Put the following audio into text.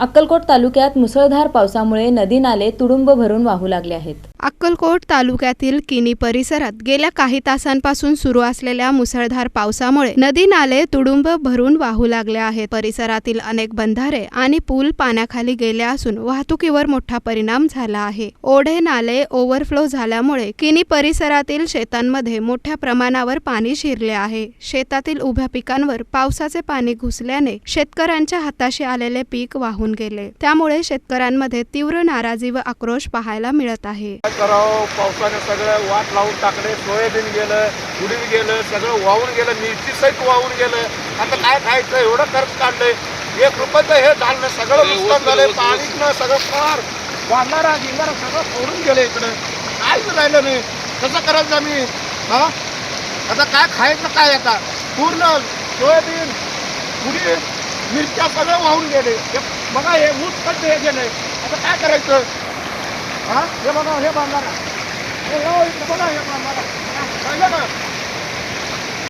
अक्कलकोट तालुक्यात मुसळधार पावसामुळे नदी नाले तुडुंब भरून वाहू लागले आहेत. अक्कलकोट तालुक्यातील किनी परिसरात गेल्या काही तासांपासून सुरू असलेल्या मुसळधार पावसामुळे नदी नाले तुडुंब भरून वाहू लागले आहेत. परिसरातील अनेक बंधारे आणि पूल पाण्याखाली गेले असून वाहतुकीवर मोठा परिणाम झाला आहे. ओढे नाले ओव्हरफ्लो झाल्यामुळे किनी परिसरातील शेतांमध्ये मोठ्या प्रमाणावर पाणी शिरले आहे. शेतातील उभ्या पिकांवर पावसाचे पाणी घुसल्याने शेतकऱ्यांच्या हाताशी आलेले पीक वाहून गेले. त्यामुळे शेतकऱ्यांमध्ये तीव्र नाराजी व आक्रोश पाहायला मिळत आहे. काय करावं? पावसाने सगळं वाट लावून टाकले सोयाबीन गेलं उडीद गेलं सगळं वाहून गेलं मिरची सहित वाहून गेलं. आता काय खायचं? एवढं खर्च काढलंय. एक रुपयाचं हे नाही. सगळं नुकसान झालंय. पाणीतनं सगळं फार वाढणारा गिरणारा सगळं सोडून गेलं इकडं. काहीच राहिलं नाही. कसं करायचं आम्ही? हा? आता काय खायचं काय आता? पूर्ण सोयाबीन उडीद मिरच्या सगळं वाहून गेले. हे बघा हे ऊस खड्डे हे गेलंय. आता काय करायचं? हा? हे बघा हे बांधा हे बघा हे बांधा